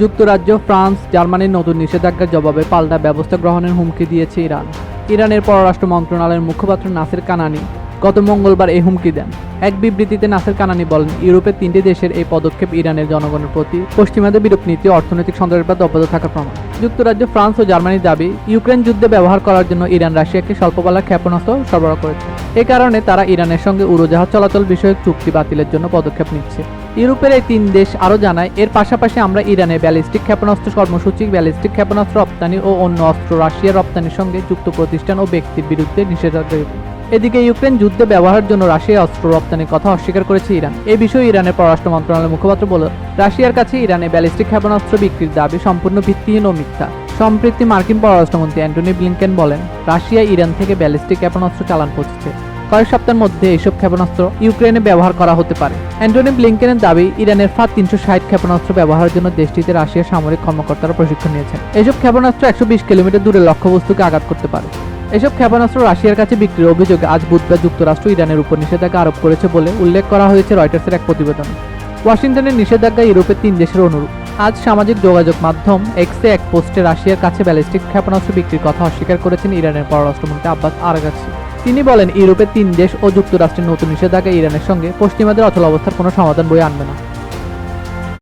যুক্তরাজ্য, ফ্রান্স, জার্মানির নতুন নিষেধাজ্ঞার জবাবে পাল্টা ব্যবস্থা গ্রহণের হুমকি দিয়েছে ইরান। ইরানের পররাষ্ট্র মন্ত্রণালয়ের মুখপাত্র নাসির কানানি গত মঙ্গলবার এই হুমকি দেন। এক বিবৃতিতে নাসির কানানি বলেন ইউরোপের তিনটি দেশের এই পদক্ষেপ ইরানের জনগণের প্রতি পশ্চিমাদের বিরূপ নীতি, অর্থনৈতিক সন্ত্রাসবাদ অব্যাহত থাকার প্রমাণ। যুক্তরাজ্য, ফ্রান্স ও জার্মানির দাবি, ইউক্রেন যুদ্ধে ব্যবহার করার জন্য ইরান রাশিয়াকে স্বল্পপাল্লার ক্ষেপণাস্ত্র সরবরাহ করেছে। এ কারণে তারা ইরানের সঙ্গে উড়োজাহাজ চলাচল বিষয়ক চুক্তি বাতিলের জন্য পদক্ষেপ নিচ্ছে। ইউরোপের এই তিন দেশ আরও জানায়, এর পাশাপাশি আমরা ইরানের ব্যালিস্টিক ক্ষেপণাস্ত্র, কর্মসূচি, ব্যালিস্টিক ক্ষেপণাস্ত্র রপ্তানি ও অন্য অস্ত্র রাশিয়ার রপ্তানির সঙ্গে যুক্ত প্রতিষ্ঠান ও ব্যক্তির বিরুদ্ধে নিষেধাজ্ঞা। এদিকে ইউক্রেন যুদ্ধে ব্যবহারের জন্য রাশিয়া অস্ত্র রপ্তানির কথা অস্বীকার করেছে ইরান। এ বিষয়ে ইরানের পররাষ্ট্র মন্ত্রণালয়ের মুখপাত্র বলে রাশিয়ার কাছে ইরানে ব্যালিস্টিক ক্ষেপণাস্ত্র বিক্রির দাবি সম্পূর্ণ ভিত্তিহীন ও মিথ্যা। সম্প্রতি মার্কিন পররাষ্ট্রমন্ত্রী অ্যান্টনি ব্লিংকেন বলেন, রাশিয়া ইরান থেকে ব্যালিস্টিক ক্ষেপণাস্ত্র চালান পৌঁছেছে কয়েক সপ্তাহের মধ্যে এইসব ক্ষেপণাস্ত্র ইউক্রেনে ব্যবহার করা হতে পারে। অ্যান্টনি ব্লিংকেনের দাবি, ইরানের ফাত তিনশো ষাট ক্ষেপণাস্ত্র ব্যবহারের জন্য দেশটিতে রাশিয়ার সামরিক কর্মকর্তারা প্রশিক্ষণ নিয়েছেন। এসব ক্ষেপণাস্ত্র একশো বিশ কিলোমিটার দূরে লক্ষ্যবস্তুকে আঘাত করতে পারে। এসব ক্ষেপণাস্ত্র রাশিয়ার কাছে বিক্রির অভিযোগে আজ বুধবার যুক্তরাষ্ট্র ইরানের উপর নিষেধাজ্ঞা আরোপ করেছে বলে উল্লেখ করা হয়েছে রয়টার্সের এক প্রতিবেদনে। ওয়াশিংটনের নিষেধাজ্ঞা ইউরোপের তিন দেশের অনুরূপ। আজ সামাজিক যোগাযোগ মাধ্যম এক্সে এক পোস্টে রাশিয়ার কাছে ব্যালিস্টিক ক্ষেপণাস্ত্র বিক্রির কথা অস্বীকার করেছেন ইরানের পররাষ্ট্রমন্ত্রী আব্বাস আরাগাছি তিনি বলেন ইউরোপের তিন দেশ ও যুক্তরাষ্ট্রের নতুন নিষেধাজ্ঞা ইরানের সঙ্গে পশ্চিমাদের অচল অবস্থার কোনো সমাধান বই আনবে না।